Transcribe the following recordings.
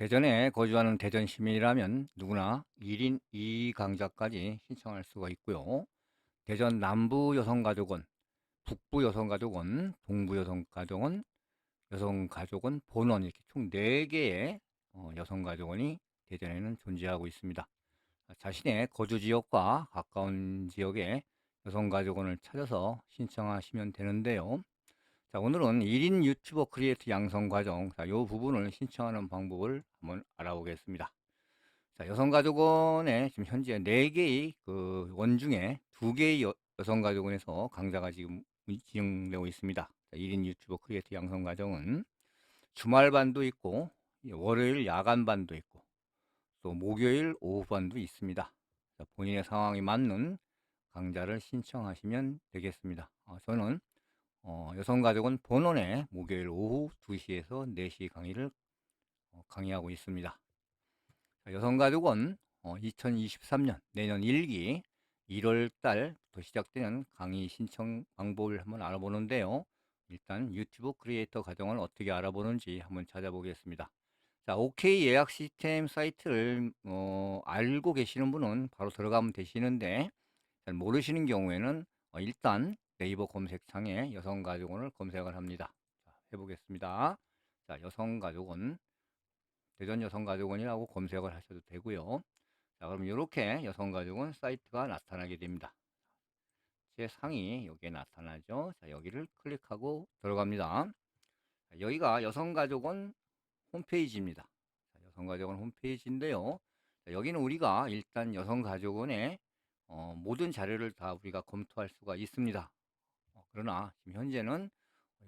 대전에 거주하는 대전 시민이라면 누구나 1인 2강자까지 신청할 수가 있고요. 대전 남부 여성가족원, 북부 여성가족원, 동부 여성가족원, 여성가족원 본원 이렇게 총 4개의 어, 여성가족원이 대전에는 존재하고 있습니다. 자신의 거주 지역과 가까운 지역에 여성가족원을 찾아서 신청하시면 되는데요. 자, 오늘은 1인 유튜버 크리에이터 양성 과정, 자, 요 부분을 신청하는 방법을 한번 알아보겠습니다. 자, 여성가족원에 지금 현재 4개의 그 원 중에 2개의 여, 여성가족원에서 강좌가 지금 진행되고 있습니다. 자, 1인 유튜버 크리에이터 양성 과정은 주말반도 있고, 월요일 야간반도 있고, 또 목요일 오후반도 있습니다. 자, 본인의 상황에 맞는 강좌를 신청하시면 되겠습니다. 어, 저는 어, 여성가족은 본원에 목요일 오후 2시에서 4시 강의를 어, 강의하고 있습니다. 자, 여성가족은 어, 2023년 내년 1기 1월 달부터 시작되는 강의 신청 방법을 한번 알아보는데요. 일단 유튜브 크리에이터 과정을 어떻게 알아보는지 한번 찾아보겠습니다. 자, OK 예약 시스템 사이트를 어, 알고 계시는 분은 바로 들어가면 되시는데 잘 모르시는 경우에는 어, 일단 네이버 검색창에 여성가족원을 검색을 합니다. 자, 해보겠습니다. 자, 여성가족원 대전 여성가족원이라고 검색을 하셔도 되고요. 자, 그럼 이렇게 여성가족원 사이트가 나타나게 됩니다. 제 상이 여기에 나타나죠. 자, 여기를 클릭하고 들어갑니다. 자, 여기가 여성가족원 홈페이지입니다. 자, 여성가족원 홈페이지인데요. 자, 여기는 우리가 일단 여성가족원의 어, 모든 자료를 다 우리가 검토할 수가 있습니다. 어, 그러나 지금 현재는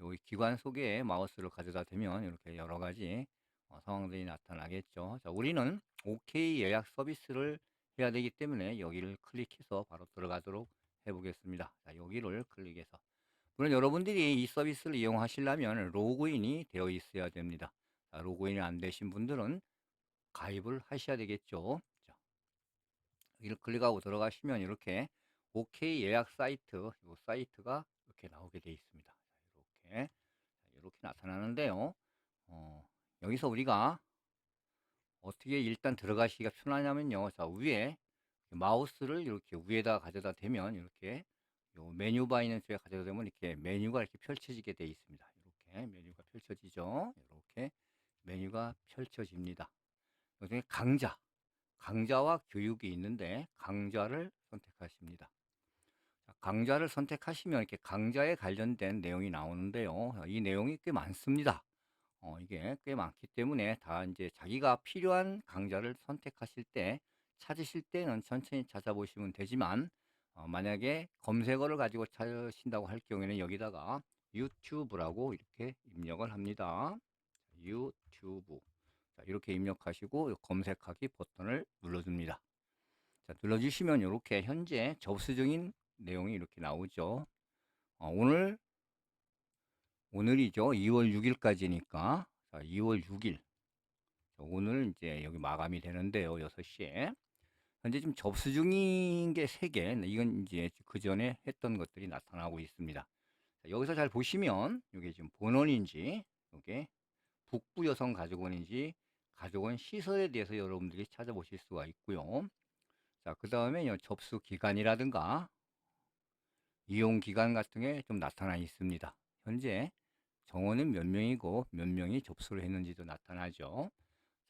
여기 기관 속에 마우스를 가져다 대면 이렇게 여러 가지 어, 상황들이 나타나겠죠. 자, 우리는 OK 예약 서비스를 해야 되기 때문에 여기를 클릭해서 바로 들어가도록 해보겠습니다. 자, 여기를 클릭해서. 물론 여러분들이 이 서비스를 이용하시려면 로그인이 되어 있어야 됩니다. 자, 로그인이 안 되신 분들은 가입을 하셔야 되겠죠. 자, 여기를 클릭하고 들어가시면 이렇게 OK 예약 사이트, 이 사이트가 이렇게 나오게 되어 있습니다. 이렇게 이렇게 나타나는데요. 어, 여기서 우리가 어떻게 일단 들어가시기가 편하냐면요. 자 위에 마우스를 이렇게 위에다 가져다 대면 이렇게 요 메뉴 바 있는 쪽에 가져다 대면 이렇게 메뉴가 이렇게 펼쳐지게 되어 있습니다. 이렇게 메뉴가 펼쳐지죠. 이렇게 메뉴가 펼쳐집니다. 여기 강좌, 강좌와 교육이 있는데 강좌를 선택하십니다. 강좌를 선택하시면 이렇게 강좌에 관련된 내용이 나오는데요. 이 내용이 꽤 많습니다. 어, 이게 꽤 많기 때문에 다 이제 자기가 필요한 강좌를 선택하실 때 찾으실 때는 천천히 찾아보시면 되지만 어, 만약에 검색어를 가지고 찾으신다고 할 경우에는 여기다가 유튜브라고 이렇게 입력을 합니다. 유튜브 자, 이렇게 입력하시고 검색하기 버튼을 눌러줍니다. 자, 눌러주시면 이렇게 현재 접수 중인 내용이 이렇게 나오죠. 어, 오늘 오늘이죠. 2월 6일까지니까 자, 2월 6일 오늘 이제 여기 마감이 되는데요. 6시에 현재 지금 접수 중인 게 3개 이건 이제 그 전에 했던 것들이 나타나고 있습니다. 자, 여기서 잘 보시면 이게 지금 본원인지 이게 북부 여성 가족원인지 가족원 시설에 대해서 여러분들이 찾아보실 수가 있고요. 자, 그 다음에 접수 기간이라든가 이용 기간 같은 게 좀 나타나 있습니다. 현재 정원은 몇 명이고 몇 명이 접수를 했는지도 나타나죠.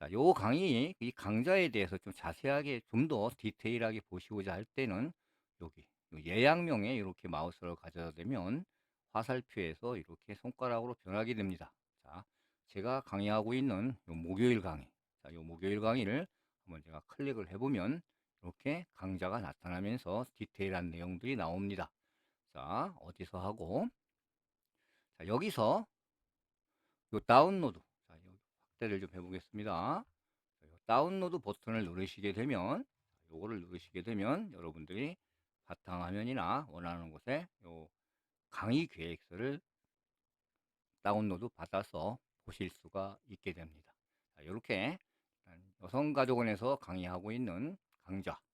자, 요 강의, 이 강좌에 대해서 좀 자세하게 좀 더 디테일하게 보시고자 할 때는 여기 예약명에 이렇게 마우스를 가져다 대면 화살표에서 이렇게 손가락으로 변하게 됩니다. 자, 제가 강의하고 있는 요 목요일 강의. 자, 요 목요일 강의를 한번 제가 클릭을 해보면 이렇게 강좌가 나타나면서 디테일한 내용들이 나옵니다. 자, 어디서 하고 자, 여기서 요 다운로드 자, 여기 확대를 좀 해보겠습니다. 다운로드 버튼을 누르시게 되면 요거를 누르시게 되면 여러분들이 바탕화면이나 원하는 곳에 요 강의 계획서를 다운로드 받아서 보실 수가 있게 됩니다. 자, 이렇게 여성가족원에서 강의하고 있는 강좌 그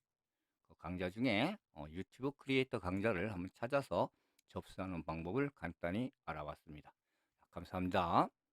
강좌 중에 어, 유튜브 크리에이터 강좌를 한번 찾아서 접수하는 방법을 간단히 알아봤습니다. 감사합니다.